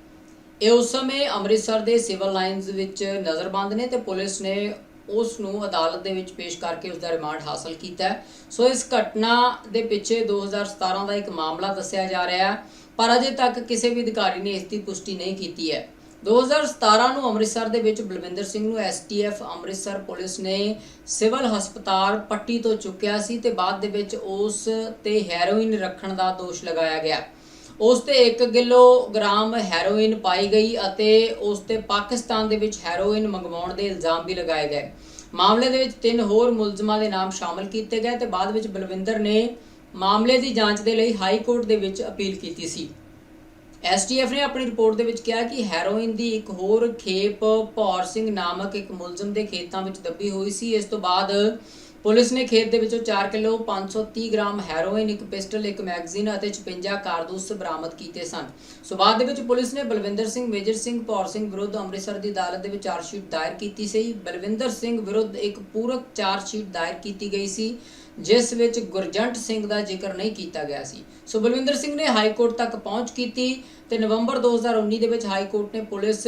ਇਹ ਉਸ ਸਮੇਂ ਅੰਮ੍ਰਿਤਸਰ ਦੇ ਸਿਵਲ ਲਾਈਨਸ ਵਿੱਚ ਨਜ਼ਰਬੰਦ ਨੇ ਤੇ ਪੁਲਿਸ ਨੇ ਉਸ ਨੂੰ ਅਦਾਲਤ ਦੇ ਵਿੱਚ ਪੇਸ਼ ਕਰਕੇ ਉਸ ਦਾ ਰਿਮਾਂਡ ਹਾਸਲ ਕੀਤਾ ਸੋ ਇਸ ਘਟਨਾ ਦੇ ਪਿੱਛੇ 2017 ਦਾ ਇੱਕ ਮਾਮਲਾ ਦੱਸਿਆ ਜਾ ਰਿਹਾ ਹੈ, ਪਰ ਅਜੇ ਤੱਕ ਕਿਸੇ ਵੀ ਅਧਿਕਾਰੀ ਨੇ ਇਸ ਦੀ ਪੁਸ਼ਟੀ ਨਹੀਂ ਕੀਤੀ ਹੈ। 2017 ਨੂੰ ਅੰਮ੍ਰਿਤਸਰ ਦੇ ਵਿੱਚ ਬਲਵਿੰਦਰ ਸਿੰਘ ਨੂੰ ਐਸਟੀਐਫ ਅੰਮ੍ਰਿਤਸਰ ਪੁਲਿਸ ਨੇ ਸਿਵਲ ਹਸਪਤਾਲ ਪੱਟੀ ਤੋਂ ਚੁੱਕਿਆ ਸੀ ਤੇ ਬਾਅਦ ਦੇ ਵਿੱਚ ਉਸ ਤੇ ਹੈਰੋਇਨ ਰੱਖਣ ਦਾ ਦੋਸ਼ ਲਗਾਇਆ ਗਿਆ। ਉਸ ਤੇ 1 ਕਿਲੋਗ੍ਰਾਮ ਹੈਰੋਇਨ ਪਾਈ ਗਈ ਅਤੇ ਉਸ ਤੇ ਪਾਕਿਸਤਾਨ ਦੇ ਵਿੱਚ ਹੈਰੋਇਨ ਮੰਗਵਾਉਣ ਦੇ ਇਲਜ਼ਾਮ ਵੀ ਲਗਾਏ ਗਏ। ਮਾਮਲੇ ਦੇ ਵਿੱਚ ਤਿੰਨ ਹੋਰ ਮੁਲਜ਼ਮਾਂ ਦੇ ਨਾਮ ਸ਼ਾਮਲ ਕੀਤੇ ਗਏ ਤੇ ਬਾਅਦ ਵਿੱਚ ਬਲਵਿੰਦਰ ਨੇ ਮਾਮਲੇ ਦੀ ਜਾਂਚ ਦੇ ਲਈ ਹਾਈ ਕੋਰਟ ਦੇ ਵਿੱਚ ਅਪੀਲ ਕੀਤੀ ਸੀ। ਐਸਟੀਐਫ ਨੇ ਆਪਣੀ ਰਿਪੋਰਟ ਦੇ ਵਿੱਚ ਕਿਹਾ ਕਿ ਹੈਰੋਇਨ ਦੀ ਇੱਕ ਹੋਰ ਖੇਪ ਭੌਰ ਸਿੰਘ ਨਾਮਕ ਇੱਕ ਮੁਲਜ਼ਮ ਦੇ ਖੇਤਾਂ ਵਿੱਚ ਦੱਬੀ ਹੋਈ ਸੀ। ਇਸ ਤੋਂ ਬਾਅਦ ਪੁਲਿਸ ਨੇ ਖੇਤ ਦੇ ਵਿੱਚੋਂ 4 ਕਿਲੋ 530 ਗ੍ਰਾਮ ਹੈਰੋਇਨ, ਇੱਕ ਪਿਸਟਲ, ਇੱਕ ਮੈਗਜ਼ੀਨ ਅਤੇ 56 ਕਾਰਤੂਸ ਬਰਾਮਦ ਕੀਤੇ ਸਨ। ਸੁਬਾਦ ਦੇ ਵਿੱਚ ਪੁਲਿਸ ਨੇ ਬਲਵਿੰਦਰ ਸਿੰਘ, ਮੇਜਰ ਸਿੰਘ, ਭੌਰ ਸਿੰਘ ਵਿਰੁੱਧ ਅੰਮ੍ਰਿਤਸਰ ਦੀ ਅਦਾਲਤ ਦੇ ਵਿੱਚ ਚਾਰਜਸ਼ੀਟ ਦਾਇਰ ਕੀਤੀ ਸੀ। ਬਲਵਿੰਦਰ ਸਿੰਘ ਵਿਰੁੱਧ ਇੱਕ ਪੂਰਕ ਚਾਰਜਸ਼ੀਟ ਦਾਇਰ ਕੀਤੀ ਗਈ ਸੀ। ਜਿਸ ਵਿੱਚ ਗੁਰਜੰਟ ਸਿੰਘ ਦਾ ਜ਼ਿਕਰ ਨਹੀਂ ਕੀਤਾ ਗਿਆ ਸੀ। ਸੋ ਬਲਵਿੰਦਰ ਸਿੰਘ ਨੇ ਹਾਈ ਕੋਰਟ ਤੱਕ ਪਹੁੰਚ ਕੀਤੀ ਤੇ ਨਵੰਬਰ 2019 ਦੇ ਵਿੱਚ ਹਾਈ ਕੋਰਟ ਨੇ police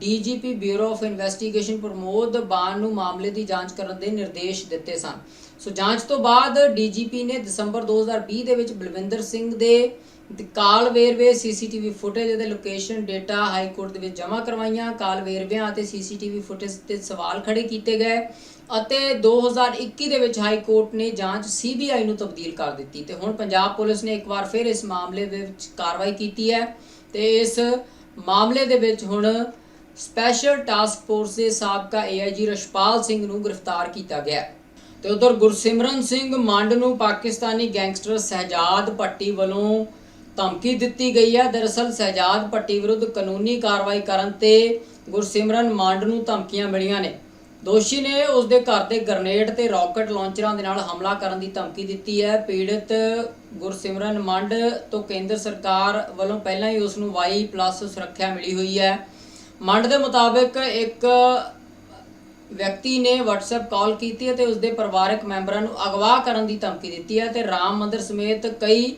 DGP bureau of investigation Pramod Ban ਨੂੰ ਮਾਮਲੇ ਦੀ ਜਾਂਚ ਕਰਨ ਦੇ ਨਿਰਦੇਸ਼ ਦਿੱਤੇ ਸਨ। ਸੋ ਜਾਂਚ ਤੋਂ ਬਾਅਦ ਡੀਜੀਪੀ ਨੇ ਦਸੰਬਰ 2020 ਦੇ ਵਿੱਚ ਬਲਵਿੰਦਰ ਸਿੰਘ ਦੇ ਕਾਲ ਵੇਰਵੇ ਸੀਸੀਟੀਵੀ ਫੁਟੇਜ ਅਤੇ ਲੋਕੇਸ਼ਨ ਡਾਟਾ ਹਾਈ ਕੋਰਟ ਦੇ ਵਿੱਚ ਜਮ੍ਹਾਂ ਕਰਵਾਈਆਂ ਕਾਲ ਵੇਰਵਿਆਂ ਅਤੇ ਸੀਸੀਟੀਵੀ ਫੁਟੇਜ ਤੇ ਸਵਾਲ ਖੜੇ ਕੀਤੇ ਗਏ ਅਤੇ 2021 ਦੇ ਵਿੱਚ ਹਾਈ ਕੋਰਟ ਨੇ ਜਾਂਚ ਸੀਬੀਆਈ ਨੂੰ ਤਬਦੀਲ ਕਰ ਦਿੱਤੀ ਤੇ ਹੁਣ ਪੰਜਾਬ ਪੁਲਿਸ ਨੇ ਇੱਕ ਵਾਰ ਫਿਰ ਇਸ ਮਾਮਲੇ ਦੇ ਵਿੱਚ ਕਾਰਵਾਈ ਕੀਤੀ ਹੈ ਤੇ ਇਸ ਮਾਮਲੇ ਦੇ ਵਿੱਚ ਹੁਣ ਸਪੈਸ਼ਲ ਟਾਸਕ ਫੋਰਸ ਦੇ ਸਾਬਕਾ ਏਆਈਜੀ ਰਸ਼ਪਾਲ ਸਿੰਘ ਨੂੰ ਗ੍ਰਿਫਤਾਰ ਕੀਤਾ ਗਿਆ ਹੈ। ਤੇ ਉਧਰ ਗੁਰਸਿਮਰਨ ਸਿੰਘ ਮੰਡ ਨੂੰ ਪਾਕਿਸਤਾਨੀ ਗੈਂਗਸਟਰ ਸਹਿਜਾਦ ਭੱਟੀ ਵੱਲੋਂ ਧਮਕੀ ਦਿੱਤੀ ਗਈ ਹੈ। ਦਰਅਸਲ ਸਹਿਜਾਦ ਭੱਟੀ ਵਿਰੁੱਧ ਕਾਨੂੰਨੀ ਕਾਰਵਾਈ ਕਰਨ ਤੇ ਗੁਰਸਿਮਰਨ ਮੰਡ ਨੂੰ ਧਮਕੀਆਂ ਮਿਲੀਆਂ ਨੇ। ਦੋਸ਼ੀ ਨੇ ਉਸ ਦੇ ਘਰ ਤੇ ਗ੍ਰਨੇਡ ਤੇ ਰਾਕਟ ਲਾਂਚਰਾਂ ਦੇ ਨਾਲ ਹਮਲਾ ਕਰਨ ਦੀ ਧਮਕੀ ਦਿੱਤੀ ਹੈ। ਪੀੜਤ ਗੁਰਸਿਮਰਨ ਮੰਡ ਤੋਂ ਕੇਂਦਰ ਸਰਕਾਰ ਵੱਲੋਂ ਪਹਿਲਾਂ ਹੀ ਉਸ ਨੂੰ ਵਾਈ ਪਲੱਸ ਸੁਰੱਖਿਆ ਮਿਲੀ ਹੋਈ ਹੈ। ਮੰਡ ਦੇ ਮੁਤਾਬਕ ਇੱਕ ਵਿਅਕਤੀ ਨੇ WhatsApp ਕਾਲ ਕੀਤੀ ਅਤੇ ਉਸ ਦੇ ਪਰਿਵਾਰਕ ਮੈਂਬਰਾਂ ਨੂੰ ਅਗਵਾ ਕਰਨ ਦੀ ਧਮਕੀ ਦਿੱਤੀ ਹੈ ਤੇ ਰਾਮ ਮੰਦਰ ਸਮੇਤ ਕਈ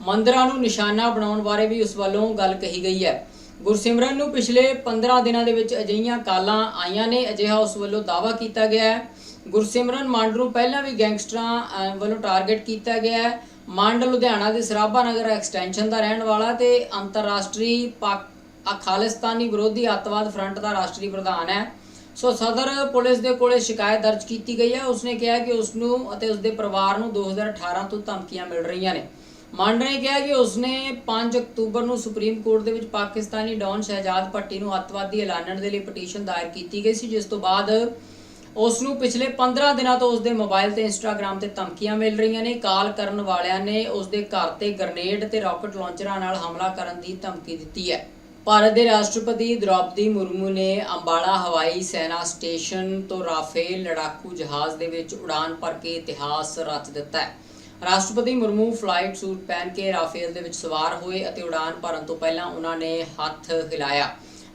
ਮੰਦਰਾਂ ਨੂੰ ਨਿਸ਼ਾਨਾ ਬਣਾਉਣ ਬਾਰੇ ਵੀ ਉਸ ਵੱਲੋਂ ਗੱਲ ਕਹੀ ਗਈ ਹੈ। ਗੁਰਸਿਮਰਨ ਨੂੰ ਪਿਛਲੇ 15 ਦਿਨਾਂ ਦੇ ਵਿੱਚ ਅਜਿਹੀਆਂ ਕਾਲਾਂ ਆਈਆਂ ਨੇ, ਅਜਿਹਾ ਉਸ ਵੱਲੋਂ ਦਾਅਵਾ ਕੀਤਾ ਗਿਆ ਹੈ। ਗੁਰਸਿਮਰਨ ਮੰਡ ਨੂੰ ਪਹਿਲਾਂ ਵੀ ਗੈਂਗਸਟਰਾਂ ਵੱਲੋਂ ਟਾਰਗੇਟ ਕੀਤਾ ਗਿਆ ਹੈ। ਮੰਡ ਲੁਧਿਆਣਾ ਦੇ ਸਰਾਭਾ ਨਗਰ ਐਕਸਟੈਂਸ਼ਨ ਦਾ ਰਹਿਣ ਵਾਲਾ ਤੇ ਅੰਤਰਰਾਸ਼ਟਰੀ ਪਾਕ ਖਾਲਿਸਤਾਨੀ ਵਿਰੋਧੀ ਅੱਤਵਾਦ ਫਰੰਟ ਦਾ ਰਾਸ਼ਟਰੀ ਪ੍ਰਧਾਨ ਹੈ। ਸੋ ਸਦਰ ਪੁਲਿਸ ਦੇ ਕੋਲੇ ਸ਼ਿਕਾਇਤ ਦਰਜ ਕੀਤੀ ਗਈ ਹੈ। ਉਸਨੇ ਕਿਹਾ ਕਿ ਉਸ ਨੂੰ ਅਤੇ ਉਸ ਦੇ ਪਰਿਵਾਰ ਨੂੰ 2018 ਤੋਂ ਧਮਕੀਆਂ ਮਿਲ ਰਹੀਆਂ ਨੇ। ਮੰਡ ਨੇ ਕਿਹਾ ਕਿ ਉਸਨੇ 5 ਅਕਤੂਬਰ ਨੂੰ ਸੁਪਰੀਮ ਕੋਰਟ ਦੇ ਵਿੱਚ ਪਾਕਿਸਤਾਨੀ ਡੌਨ ਸ਼ਹਿਜਾਦ ਭੱਟੀ ਨੂੰ ਅੱਤਵਾਦੀ ਐਲਾਨਣ ਦੇ ਲਈ ਪਟੀਸ਼ਨ ਦਾਇਰ ਕੀਤੀ ਗਈ ਸੀ, ਜਿਸ ਤੋਂ ਬਾਅਦ ਉਸ ਨੂੰ ਪਿਛਲੇ 15 ਦਿਨਾਂ ਤੋਂ ਉਸ ਦੇ ਮੋਬਾਈਲ ਤੇ ਇੰਸਟਾਗ੍ਰam ਤੇ ਧਮਕੀਆਂ ਮਿਲ ਰਹੀਆਂ ਨੇ। ਕਾਲ ਕਰਨ ਵਾਲਿਆਂ ਨੇ ਉਸ ਦੇ ਘਰ ਤੇ ਗ੍ਰਨੇਡ ਤੇ ਰਾਕਟ ਲਾਂਚਰਾਂ ਨਾਲ ਹਮਲਾ ਕਰਨ ਦੀ ਧਮਕੀ ਦਿੱਤੀ ਹੈ। ਭਾਰਤ ਦੇ ਰਾਸ਼ਟਰਪਤੀ ਦ੍ਰੌਪਦੀ ਮੁਰਮੂ ਨੇ ਅੰਬਾਲਾ ਹਵਾਈ ਸੈਨਾ ਸਟੇਸ਼ਨ ਤੋਂ ਰਾਫੇਲ ਲੜਾਕੂ ਜਹਾਜ਼ ਦੇ ਵਿੱਚ ਉਡਾਨ ਭਰ ਕੇ ਇਤਿਹਾਸ ਰਚ ਦਿੱਤਾ ਹੈ। ਰਾਸ਼ਟਰਪਤੀ ਮੁਰਮੂ ਫਲਾਈਟ ਸੂਟ ਪਹਿਨ ਕੇ ਰਾਫੇਲ ਦੇ ਵਿੱਚ ਸਵਾਰ ਹੋਏ ਅਤੇ ਉਡਾਨ ਭਰਨ ਤੋਂ ਪਹਿਲਾਂ ਉਹਨਾਂ ਨੇ ਹੱਥ ਹਿਲਾਇਆ।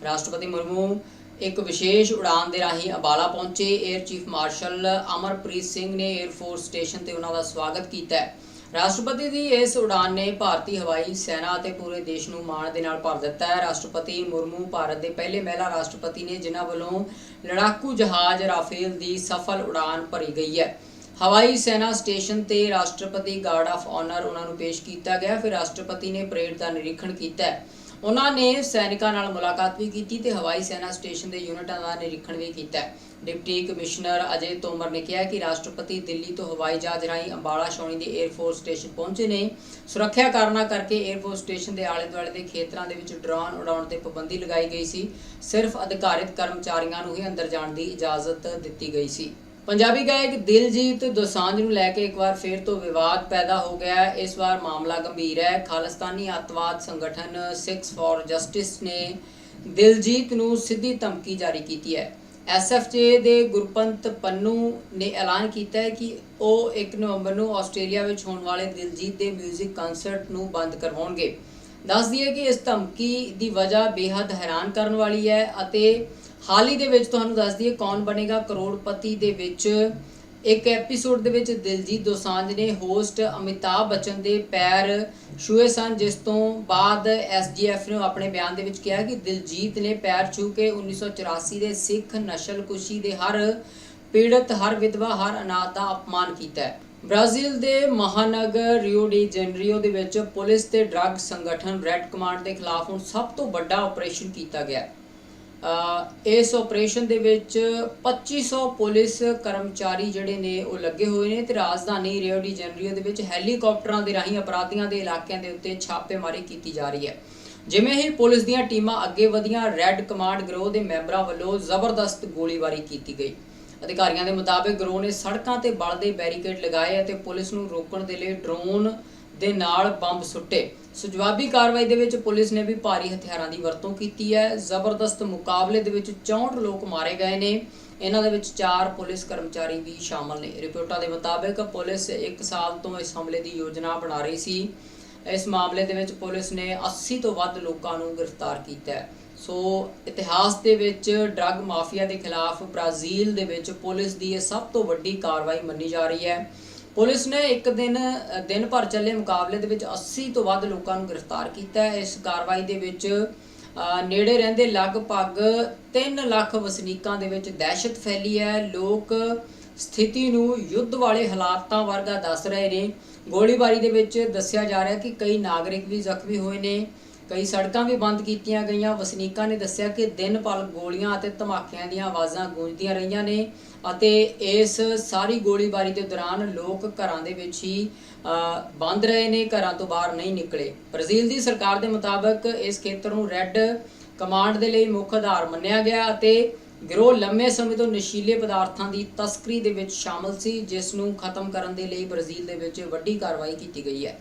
ਰਾਸ਼ਟਰਪਤੀ ਮੁਰਮੂ ਇੱਕ ਵਿਸ਼ੇਸ਼ ਉਡਾਨ ਦੇ ਰਾਹੀਂ ਅੰਬਾਲਾ ਪਹੁੰਚੇ। Air chief marshal Amarpreet Singh ਨੇ 에ਅਰ ਫੋਰਸ ਸਟੇਸ਼ਨ ਤੇ ਉਹਨਾਂ ਦਾ ਸਵਾਗਤ ਕੀਤਾ ਰਾਸ਼ਟਰਪਤੀ ਦੀ ਇਸ ਉਡਾਨ ਨੇ ਭਾਰਤੀ ਹਵਾਈ ਸੈਨਾ ਅਤੇ ਪੂਰੇ ਦੇਸ਼ ਨੂੰ ਮਾਣ ਦੇ ਨਾਲ ਭਰ ਦਿੱਤਾ ਹੈ। ਰਾਸ਼ਟਰਪਤੀ ਮੁਰਮੂ ਭਾਰਤ ਦੇ ਪਹਿਲੇ ਮਹਿਲਾ ਰਾਸ਼ਟਰਪਤੀ ਨੇ ਜਿਨ੍ਹਾਂ ਵੱਲੋਂ ਲੜਾਕੂ ਜਹਾਜ਼ ਰਾਫੇਲ ਦੀ ਸਫਲ ਉਡਾਨ ਭਰੀ ਗਈ ਹੈ। ਹਵਾਈ ਸੈਨਾ ਸਟੇਸ਼ਨ ਤੇ ਰਾਸ਼ਟਰਪਤੀ ਗਾਰਡ ਆਫ ਆਨਰ ਉਹਨਾਂ ਨੂੰ ਪੇਸ਼ ਕੀਤਾ ਗਿਆ। ਫਿਰ ਰਾਸ਼ਟਰਪਤੀ ਨੇ ਪਰੇਡ ਦਾ ਨਿਰੀਖਣ ਕੀਤਾ ਹੈ। ਉਹਨਾਂ ਨੇ ਸੈਨਿਕਾਂ ਨਾਲ ਮੁਲਾਕਾਤ ਵੀ ਕੀਤੀ ਤੇ ਹਵਾਈ ਸੈਨਾ ਸਟੇਸ਼ਨ ਦੇ ਯੂਨਿਟਾਂ ਦਾ ਨਿਰੀਖਣ ਵੀ ਕੀਤਾ ਡਿਪਟੀ ਕਮਿਸ਼ਨਰ ਅਜੇ ਤੋਮਰ ਨੇ ਕਿਹਾ ਕਿ ਰਾਸ਼ਟਰਪਤੀ ਦਿੱਲੀ ਤੋਂ ਹਵਾਈ ਜਹਾਜ਼ ਰਾਹੀਂ ਅੰਬਾਲਾ ਛਾਉਣੀ ਦੇ 에ਅਰਫੋਰਸ ਸਟੇਸ਼ਨ ਪਹੁੰਚੇ ਨੇ। ਸੁਰੱਖਿਆ ਕਾਰਨਾਂ ਕਰਕੇ 에ਅਰਫੋਰਸ ਸਟੇਸ਼ਨ ਦੇ ਆਲੇ ਦੁਆਲੇ ਦੇ ਖੇਤਰਾਂ ਦੇ ਵਿੱਚ ਡਰੋਨ ਉਡਾਉਣ ਤੇ ਪਾਬੰਦੀ ਲਗਾਈ ਗਈ ਸੀ। ਸਿਰਫ ਅਧਿਕਾਰਿਤ ਕਰਮਚਾਰੀਆਂ ਨੂੰ ਹੀ ਅੰਦਰ ਜਾਣ ਦੀ ਇਜਾਜ਼ਤ ਦਿੱਤੀ ਗਈ ਸੀ। ਪੰਜਾਬੀ ਗਾਇਕ ਦਿਲਜੀਤ ਦੋਸਾਂਝ ਨੂੰ ਲੈ ਕੇ ਇੱਕ ਵਾਰ ਫੇਰ ਤੋਂ ਵਿਵਾਦ ਪੈਦਾ ਹੋ ਗਿਆ ਇਸ ਵਾਰ ਮਾਮਲਾ ਗੰਭੀਰ ਹੈ। ਖਾਲਿਸਤਾਨੀ ਅੱਤਵਾਦ ਸੰਗਠਨ 6 ਫਾਰ ਜਸਟਿਸ ਨੇ ਦਿਲਜੀਤ ਨੂੰ ਸਿੱਧੀ ਧਮਕੀ ਜਾਰੀ ਕੀਤੀ ਹੈ। ਐਸਐਫਜੇ ਦੇ ਗੁਰਪੰਤ ਪੰਨੂ ਨੇ ਐਲਾਨ ਕੀਤਾ ਹੈ ਕਿ ਉਹ 1 ਨਵੰਬਰ ਨੂੰ ਆਸਟ੍ਰੇਲੀਆ ਵਿੱਚ ਹੋਣ ਵਾਲੇ ਦਿਲਜੀਤ ਦੇ 뮤직 ਕਨਸਰਟ ਨੂੰ ਬੰਦ ਕਰਵਾਉਣਗੇ। ਦੱਸ ਦਈਏ ਕਿ ਇਸ ਧਮਕੀ ਦੀ ਵਜ੍ਹਾ ਬੇहद ਹੈਰਾਨ ਕਰਨ ਵਾਲੀ ਹੈ ਅਤੇ ਹਾਲ ਹੀ ਦੇ ਵਿੱਚ ਤੁਹਾਨੂੰ ਦੱਸ ਦਈਏ ਕੌਣ ਬਣੇਗਾ ਕਰੋੜਪਤੀ ਦੇ ਵਿੱਚ ਇੱਕ ਐਪੀਸੋਡ ਦੇ ਵਿੱਚ ਦਿਲਜੀਤ ਦੋਸਾਂਝ ਨੇ ਹੋਸਟ ਅਮਿਤਾਭ ਬੱਚਨ ਦੇ ਪੈਰ ਛੂਏ ਸਨ, ਜਿਸ ਤੋਂ ਬਾਅਦ ਐਸਜੀਐਫ ਨੇ ਆਪਣੇ ਬਿਆਨ ਦੇ ਵਿੱਚ ਕਿਹਾ ਕਿ ਦਿਲਜੀਤ ਨੇ ਪੈਰ ਛੂ ਕੇ 1984 ਦੇ ਸਿੱਖ ਨਸਲਕੁਸ਼ੀ ਦੇ ਹਰ ਪੀੜਤ, ਹਰ ਵਿਧਵਾ, ਹਰ ਅਨਾਥ ਦਾ ਅਪਮਾਨ ਕੀਤਾ ਹੈ ਬ੍ਰਾਜ਼ੀਲ ਦੇ ਮਹਾਨਗਰ ਰਿਓ ਡੀ ਜਨਰੀਓ ਦੇ ਵਿੱਚ ਪੁਲਿਸ ਤੇ ਡਰੱਗ ਸੰਗਠਨ ਰੈੱਡ ਕਮਾਂਡ ਦੇ ਖਿਲਾਫ ਹੁਣ ਸਭ ਤੋਂ ਵੱਡਾ ਆਪਰੇਸ਼ਨ ਕੀਤਾ ਗਿਆ ਹੈ। ਇਸ ਆਪਰੇਸ਼ਨ ਦੇ ਵਿੱਚ 2500 ਪੁਲਿਸ ਕਰਮਚਾਰੀ ਜਿਹੜੇ ਨੇ ਉਹ ਲੱਗੇ ਹੋਏ ਨੇ ਤੇ ਰਾਜਧਾਨੀ ਰਿਓ ਡੀ ਜਨਰੀਓ ਦੇ ਵਿੱਚ ਹੈਲੀਕਾਪਟਰਾਂ ਦੇ ਰਾਹੀਂ ਅਪਰਾਧੀਆਂ ਦੇ ਇਲਾਕਿਆਂ ਦੇ ਉੱਤੇ ਛਾਪੇਮਾਰੀ ਕੀਤੀ ਜਾ ਰਹੀ ਹੈ। ਜਿਵੇਂ ਹੀ ਪੁਲਿਸ ਦੀਆਂ ਟੀਮਾਂ ਅੱਗੇ ਵਧੀਆਂ ਰੈੱਡ ਕਮਾਂਡ ਗਰੋਹ ਦੇ ਮੈਂਬਰਾਂ ਵੱਲੋਂ ਜ਼ਬਰਦਸਤ ਗੋਲੀਬਾਰੀ ਕੀਤੀ ਗਈ। ਅਧਿਕਾਰੀਆਂ ਦੇ ਮੁਤਾਬਕ ਗਰੋਹ ਨੇ ਸੜਕਾਂ ਤੇ ਬਲ ਦੇ ਬੈਰੀਕੇਡ ਲਗਾਏ ਅਤੇ ਪੁਲਿਸ ਨੂੰ ਰੋਕਣ ਦੇ ਲਈ ਡਰੋਨ ਦੇ ਨਾਲ ਬੰਬ ਸੁੱਟੇ। ਸੋ ਜਵਾਬੀ ਕਾਰਵਾਈ ਦੇ ਵਿੱਚ ਪੁਲਿਸ ਨੇ ਵੀ ਭਾਰੀ ਹਥਿਆਰਾਂ ਦੀ ਵਰਤੋਂ ਕੀਤੀ ਹੈ। ਜ਼ਬਰਦਸਤ ਮੁਕਾਬਲੇ ਦੇ ਵਿੱਚ 64 ਲੋਕ ਮਾਰੇ ਗਏ ਨੇ। ਇਹਨਾਂ ਦੇ ਵਿੱਚ 4 ਪੁਲਿਸ ਕਰਮਚਾਰੀ ਵੀ ਸ਼ਾਮਲ ਨੇ। ਰਿਪੋਰਟਾਂ ਦੇ ਮੁਤਾਬਕ ਪੁਲਿਸ 1 ਸਾਲ ਤੋਂ ਇਸ ਹਮਲੇ ਦੀ ਯੋਜਨਾ ਬਣਾ ਰਹੀ ਸੀ। ਇਸ ਮਾਮਲੇ ਦੇ ਵਿੱਚ ਪੁਲਿਸ ਨੇ 80 ਤੋਂ ਵੱਧ ਲੋਕਾਂ ਨੂੰ ਗ੍ਰਿਫਤਾਰ ਕੀਤਾ ਹੈ। ਸੋ ਇਤਿਹਾਸ ਦੇ ਵਿੱਚ ਡਰੱਗ ਮਾਫੀਆ ਦੇ ਖਿਲਾਫ ਬ੍ਰਾਜ਼ੀਲ ਦੇ ਵਿੱਚ ਪੁਲਿਸ ਦੀ ਇਹ ਸਭ ਤੋਂ ਵੱਡੀ ਕਾਰਵਾਈ ਮੰਨੀ ਜਾ ਰਹੀ ਹੈ। ਪੁਲਿਸ ਨੇ ਇੱਕ ਦਿਨ ਦਿਨ ਭਰ ਚੱਲੇ ਮੁਕਾਬਲੇ ਦੇ ਵਿੱਚ 80 ਤੋਂ ਵੱਧ ਲੋਕਾਂ ਨੂੰ ਗ੍ਰਿਫਤਾਰ ਕੀਤਾ। ਹੈ ਇਸ ਕਾਰਵਾਈ ਦੇ ਵਿੱਚ ਨੇੜੇ ਰਹਿੰਦੇ ਲਗਭਗ 3 ਲੱਖ ਵਸਨੀਕਾਂ ਦੇ ਵਿੱਚ ਦਹਿਸ਼ਤ ਫੈਲੀ ਹੈ। ਲੋਕ ਸਥਿਤੀ ਨੂੰ ਯੁੱਧ ਵਾਲੇ ਹਾਲਾਤਾਂ ਵਰਗਾ ਦੱਸ ਰਹੇ ਨੇ। ਗੋਲੀਬਾਰੀ ਦੇ ਵਿੱਚ ਦੱਸਿਆ ਜਾ ਰਿਹਾ ਕਿ ਕਈ ਨਾਗਰਿਕ ਵੀ ਜ਼ਖਮੀ ਹੋਏ ਨੇ। ਕਈ ਸੜਕਾਂ ਵੀ ਬੰਦ ਕੀਤੀਆਂ ਗਈਆਂ। ਵਸਨੀਕਾਂ ਨੇ ਦੱਸਿਆ ਕਿ ਦਿਨ ਭਰ ਗੋਲੀਆਂ ਅਤੇ ਧਮਾਕਿਆਂ ਦੀਆਂ ਆਵਾਜ਼ਾਂ ਗੂੰਜਦੀਆਂ ਰਹੀਆਂ ਨੇ। ਅਤੇ ਇਸ ਸਾਰੀ ਗੋਲੀਬਾਰੀ ਦੇ ਦੌਰਾਨ ਲੋਕ ਘਰਾਂ ਦੇ ਵਿੱਚ ਹੀ ਬੰਦ ਰਹੇ ਨੇ, ਘਰਾਂ ਤੋਂ ਬਾਹਰ ਨਹੀਂ ਨਿਕਲੇ। ਬ੍ਰਾਜ਼ੀਲ ਦੀ ਸਰਕਾਰ ਦੇ ਮੁਤਾਬਕ ਇਸ ਖੇਤਰ ਨੂੰ ਰੈੱਡ ਕਮਾਂਡ ਦੇ ਲਈ ਮੁੱਖ ਆਧਾਰ ਮੰਨਿਆ ਗਿਆ ਅਤੇ ਗਿਰੋਹ ਲੰਮੇ ਸਮੇਂ ਤੋਂ ਨਸ਼ੀਲੇ ਪਦਾਰਥਾਂ ਦੀ ਤਸਕਰੀ ਦੇ ਵਿੱਚ ਸ਼ਾਮਲ ਸੀ, ਜਿਸ ਨੂੰ ਖਤਮ ਕਰਨ ਦੇ ਲਈ ਬ੍ਰਾਜ਼ੀਲ ਦੇ ਵਿੱਚ ਵੱਡੀ ਕਾਰਵਾਈ ਕੀਤੀ ਗਈ ਹੈ।